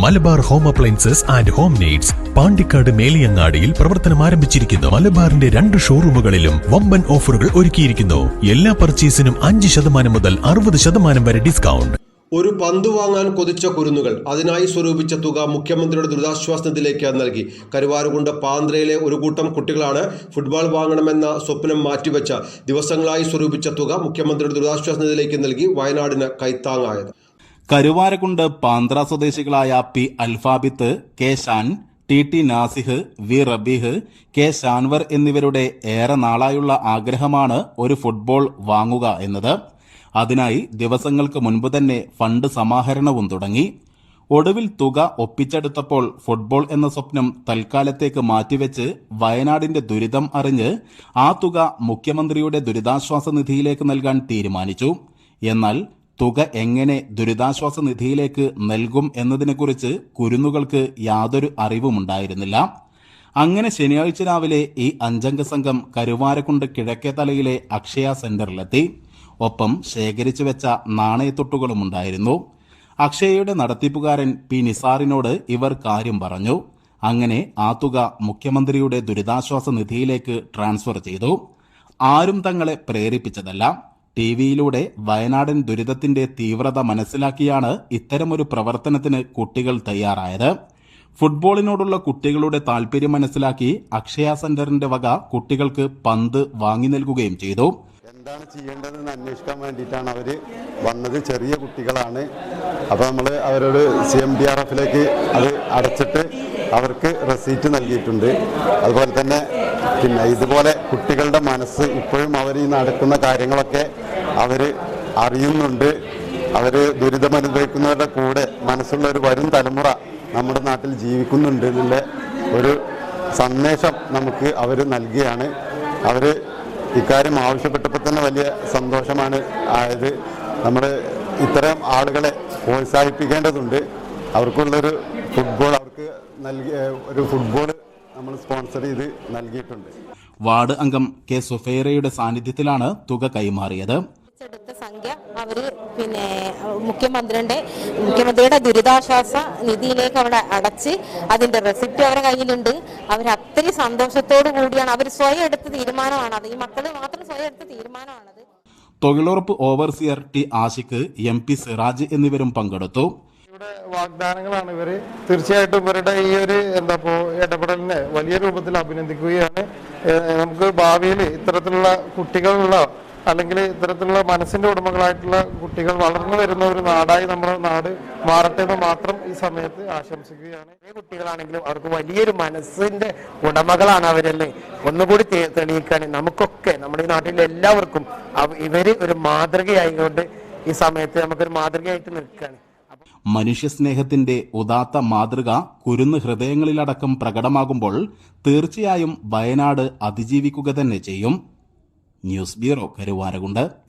Malabar home appliances and home needs Pandikkad മേലിയങ്ങാടിയിൽ പ്രവർത്തനം ആരംഭിച്ചിരിക്കുന്നു. മലബാറിന്റെ രണ്ട് ഷോറൂമുകളിലും വമ്പൻ ഓഫറുകൾ ഒരുക്കിയിരിക്കുന്നു. എല്ലാ പർച്ചേസിനും അഞ്ച് ശതമാനം മുതൽ അറുപത് ശതമാനം വരെ ഡിസ്കൗണ്ട്. ഒരു പന്ത് വാങ്ങാൻ കൊതിച്ച കുരുന്നുകൾ അതിനായി സ്വരൂപിച്ച തുക മുഖ്യമന്ത്രിയുടെ ദുരിതാശ്വാസ നിധിയിലേക്ക് നൽകി. കരുവാരുകുണ്ട് പാന്ത്രയിലെ ഒരു കൂട്ടം കുട്ടികളാണ് ഫുട്ബോൾ വാങ്ങണമെന്ന സ്വപ്നം മാറ്റിവെച്ച ദിവസങ്ങളായി സ്വരൂപിച്ച തുക മുഖ്യമന്ത്രിയുടെ ദുരിതാശ്വാസ നിധിയിലേക്ക് നൽകി വയനാടിന് കൈത്താങ്ങായത്. കരുവാരക്കുണ്ട് പാന്ത്ര സ്വദേശികളായ P Alfabith K Shan T T Nasih V Rabeeh K Shanvar എന്നിവരുടെ ഏറെ നാളായുള്ള ആഗ്രഹമാണ് ഒരു ഫുട്ബോൾ വാങ്ങുക എന്നത്. അതിനായി ദിവസങ്ങൾക്ക് മുൻപ് തന്നെ ഫണ്ട് സമാഹരണവും തുടങ്ങി. ഒടുവിൽ തുക ഒപ്പിച്ചെടുത്തപ്പോൾ ഫുട്ബോൾ എന്ന സ്വപ്നം തൽക്കാലത്തേക്ക് മാറ്റിവെച്ച് വയനാടിന്റെ ദുരിതം അറിഞ്ഞ് ആ തുക മുഖ്യമന്ത്രിയുടെ ദുരിതാശ്വാസ നിധിയിലേക്ക് നൽകാൻ തീരുമാനിച്ചു. എന്നാൽ തുക എങ്ങനെ ദുരിതാശ്വാസ നിധിയിലേക്ക് നൽകും എന്നതിനെക്കുറിച്ച് കുരുന്നുകൾക്ക് യാതൊരു അറിവുമുണ്ടായിരുന്നില്ല. അങ്ങനെ ശനിയാഴ്ച രാവിലെ ഈ അഞ്ചംഗ സംഘം കരുവാരക്കുണ്ട് കിഴക്കേ തലയിലെ അക്ഷയ സെന്ററിലെത്തി. ഒപ്പം ശേഖരിച്ചു വെച്ച നാണയത്തൊട്ടുകളും ഉണ്ടായിരുന്നു. അക്ഷയയുടെ നടത്തിപ്പുകാരൻ പി നിസാറിനോട് ഇവർ കാര്യം പറഞ്ഞു. അങ്ങനെ ആ തുക മുഖ്യമന്ത്രിയുടെ ദുരിതാശ്വാസ നിധിയിലേക്ക് ട്രാൻസ്ഫർ ചെയ്തു. ആരും തങ്ങളെ പ്രേരിപ്പിച്ചതല്ല. ടി വിയിലൂടെ വയനാടൻ ദുരിതത്തിന്റെ തീവ്രത മനസ്സിലാക്കിയാണ് ഇത്തരമൊരു പ്രവർത്തനത്തിന് കുട്ടികൾ തയ്യാറായത്. ഫുട്ബോളിനോടുള്ള കുട്ടികളുടെ താല്പര്യം മനസ്സിലാക്കി അക്ഷയ സെന്ററിന്റെ വക കുട്ടികൾക്ക് പന്ത് വാങ്ങി നൽകുകയും ചെയ്തു. എന്താണ് ചെയ്യേണ്ടതെന്ന് അന്വേഷിക്കാൻ വേണ്ടിയിട്ടാണ് അവർ വന്നത്. ചെറിയ കുട്ടികളാണ്. അപ്പോൾ നമ്മൾ അവരോട് സി എം ഡി ആർ എഫിലേക്ക് അത് അടച്ചിട്ട് അവർക്ക് റെസീറ്റ് നൽകിയിട്ടുണ്ട്. അതുപോലെ തന്നെ പിന്നെ ഇതുപോലെ കുട്ടികളുടെ മനസ്സ് ഇപ്പോഴും അവർ ഈ നടക്കുന്ന കാര്യങ്ങളൊക്കെ അവർ അറിയുന്നുണ്ട്. അവർ ദുരിതമനുഭവിക്കുന്നവരുടെ കൂടെ മനസ്സുള്ള ഒരു വരും തലമുറ നമ്മുടെ നാട്ടിൽ ജീവിക്കുന്നുണ്ട് എന്നുള്ള ഒരു സന്ദേശം നമുക്ക് അവർ നൽകുകയാണ് അവർ ഇക്കാര്യം ആവശ്യപ്പെട്ടപ്പോൾ തന്നെ വലിയ സന്തോഷമാണ്. ആയത് നമ്മൾ ഇത്തരം ആളുകളെ പ്രോത്സാഹിപ്പിക്കേണ്ടതുണ്ട്. അവർക്കുള്ളൊരു ഫുട്ബോൾ അവർക്ക് നൽകിയ ഒരു ഫുട്ബോൾ സ്പോൺസർ ചെയ്ത് നൽകിയിട്ടുണ്ട്. വാർഡ് അംഗം കെ സുഫേറയുടെ സാന്നിധ്യത്തിലാണ് തുക കൈമാറിയത്. സംഖ്യ. അവർ പിന്നെ മുഖ്യമന്ത്രിയുടെ മുഖ്യമന്ത്രിയുടെ ദുരിതാശ്വാസ നിധിയിലേക്ക് അവിടെ അടച്ച് അതിന്റെ റെസിപ്റ്റ് അവരുടെ കയ്യിലുണ്ട്. അവർ അത്രയും സന്തോഷത്തോടു കൂടിയാണ്. അവർ സ്വയം എടുത്ത തീരുമാനമാണ് അത്. ഈ മക്കൾ മാത്രം സ്വയം എടുത്ത തീരുമാനമാണത്. തൊഴിലുറപ്പ് overseer T Ashiq M P Siraj എന്നിവരും പങ്കെടുത്തു. ഇവിടെ വാഗ്ദാനങ്ങളാണ് ഇവർ തീർച്ചയായിട്ടും ഇവരുടെ ഈ ഒരു എന്താ ഇപ്പോ ഇടപെടലിനെ വലിയ രൂപത്തിൽ അഭിനന്ദിക്കുകയാണ്. നമുക്ക് ഭാവിയിൽ ഇത്തരത്തിലുള്ള കുട്ടികളുള്ള അല്ലെങ്കിൽ ഇത്തരത്തിലുള്ള മനസ്സിന്റെ ഉടമകളായിട്ടുള്ള കുട്ടികൾ വളർന്നു വരുന്ന ഒരു നാടായി നമ്മുടെ നാട് മാറട്ടെ എന്ന് മാത്രം ഈ സമയത്ത് ആശംസിക്കുകയാണ്. ഈ കുട്ടികളാണെങ്കിലും അവർക്ക് വലിയൊരു മനസ്സിന്റെ ഉടമകളാണ് അവരല്ലേ? ഒന്നുകൂടി തെളിയിക്കാണ് നമുക്കൊക്കെ നമ്മുടെ ഈ നാട്ടിലെ എല്ലാവർക്കും ഇവർ ഒരു മാതൃകയായിക്കൊണ്ട് ഈ സമയത്ത് നമുക്കൊരു മാതൃകയായിട്ട് നിൽക്കുകയാണ്. മനുഷ്യസ്നേഹത്തിന്റെ ഉദാത്ത മാതൃക കുരുന്ന് ഹൃദയങ്ങളിലടക്കം പ്രകടമാകുമ്പോൾ തീർച്ചയായും വയനാട് അതിജീവിക്കുക തന്നെ ചെയ്യും. News bureau Karuvarakund.